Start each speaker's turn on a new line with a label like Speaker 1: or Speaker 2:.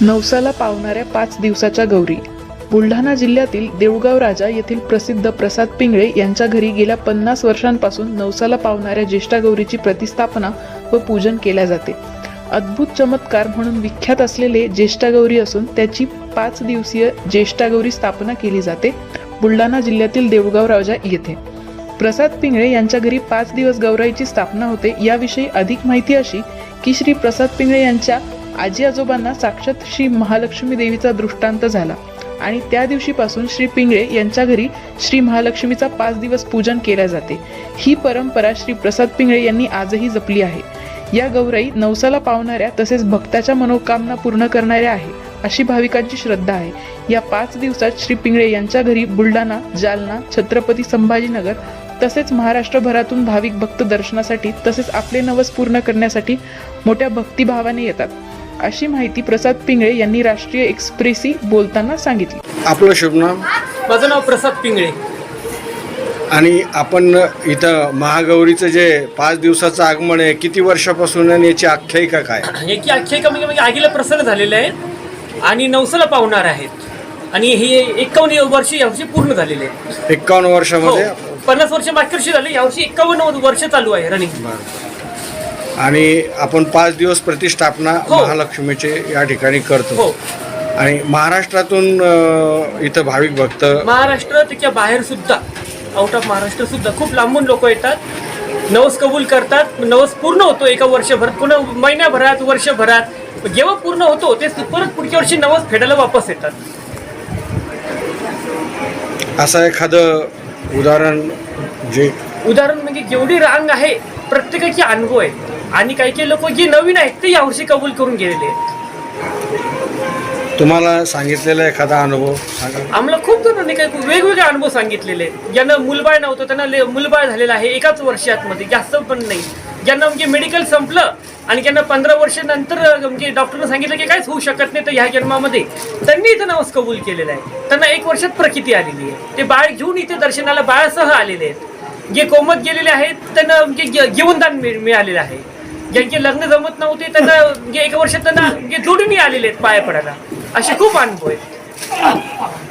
Speaker 1: नवसाला पावणाऱ्या पाच दिवसाच्या गौरी. बुलढाणा जिल्ह्यातील देऊळगाव राजा येथील प्रसिद्ध प्रसाद पिंगळे यांच्या घरी गेल्या पन्नास वर्षांपासून नवसाला पावणाऱ्या ज्येष्ठा गौरीची प्रतिस्थापना व पूजन केल्या जाते. अद्भुत चमत्कार म्हणून विख्यात असलेले ज्येष्ठा गौरी असून त्याची पाच दिवसीय ज्येष्ठा गौरी स्थापना केली जाते बुलढाणा जिल्ह्यातील देऊळगाव राजा येथे. प्रसाद पिंगळे यांच्या घरी पाच दिवस गौराईची स्थापना होते याविषयी अधिक माहिती अशी की श्री प्रसाद पिंगळे यांच्या आजी आजोबांना साक्षात श्री महालक्ष्मी देवीचा दृष्टांत झाला. आणि त्या दिवशीपासून श्री पिंगळे यांच्या घरी श्री महालक्ष्मीचा पाच दिवस पूजन केल्या जाते. ही परंपरा श्री प्रसाद पिंगळे यांनी आजही जपली आहे. या गौराई नवसाला पावणाऱ्या तसेच भक्ताच्या मनोकामना पूर्ण करणाऱ्या आहे अशी भाविकांची श्रद्धा आहे. या पाच दिवसात श्री पिंगळे यांच्या घरी बुलढाणा जालना छत्रपती संभाजीनगर तसेच महाराष्ट्रभरातून भाविक भक्त दर्शनासाठी तसेच आपले नवस पूर्ण करण्यासाठी मोठ्या भक्तिभावाने येतात. अशी माहिती प्रसाद पिंगळे यांनी राष्ट्रीय एक्सप्रेसी बोलताना सांगितली.
Speaker 2: आपलं शुभ नाम?
Speaker 3: माझं नाव प्रसाद पिंगळे.
Speaker 2: आणि आपण इथं महागौरीचं जे पाच दिवसाचं आगमन आहे किती वर्षापासून आणि याची आख्यायिका काय?
Speaker 3: याची आख्यायिका म्हणजे म्हणजे आगीला प्रसन्न झालेले आहेत आणि नवसाला पावणार आहेत. आणि हे एकावन्न वर्ष यावर्षी पूर्ण झालेले आहेत.
Speaker 2: एक्कावन्न
Speaker 3: हो.
Speaker 2: वर्षामध्ये
Speaker 3: पन्नास वर्ष मागच्या वर्षी झाले यावर्षी एकावन्न वर्ष चालू आहे रनिंग
Speaker 2: आणि आपण पाच दिवस प्रतिष्ठापना
Speaker 3: हो.
Speaker 2: महालक्ष्मीचे या ठिकाणी करतो.
Speaker 3: हो.
Speaker 2: आणि महाराष्ट्रातून अं, इथं भाविक भक्त
Speaker 3: महाराष्ट्र त्याच्या बाहेर सुद्धा आउट ऑफ महाराष्ट्र सुद्धा खूप लांबून लोक येतात. नवस कबूल करतात. नवस पूर्ण होतो एका वर्षभरात. पुन्हा महिन्याभरात वर्षभरात. जेव्हा पूर्ण होतो ते परत पुढच्या वर्षी नवस फेडायला वापस येतात.
Speaker 2: असं एखादं उदाहरण जे
Speaker 3: उदाहरण म्हणजे जेवढी रांग आहे प्रत्येकाचे अनुभव आहेत आणि काही काही लोक जे नवीन आहेत ते यावर्षी कबूल करून गेलेले आहेत.
Speaker 2: तुम्हाला सांगितलेला एखादा अनुभव सांगा.
Speaker 3: आम्हाला खूप जणांनी काही वेगवेगळे अनुभव सांगितलेले आहेत. ज्यांना मुलबाळ नव्हतं त्यांना ले- मुलबाळ झालेलं आहे एकाच वर्षातमध्ये जास्त पण नाही. ज्यांना म्हणजे मेडिकल संपलं आणि ज्यांना पंधरा वर्षानंतर म्हणजे डॉक्टरनं सांगितलं की काहीच होऊ शकत नाही तर ह्या जन्मामध्ये त्यांनी इथं नवस कबूल केलेलं आहे. त्यांना एक वर्षात प्रकिती आलेली आहे. ते बाळ घेऊन इथे दर्शनाला बाळासह आलेले आहेत. जे कोमत गेलेले आहेत त्यांना म्हणजे जीवनदान मिळ- मिळालेलं आहे. ज्यांचे लग्न जमत नव्हते त्यांना म्हणजे एका वर्षात त्यांना म्हणजे जे जोडून आलेले आहेत पाया पडायला. असे खूप अनुभव आहेत.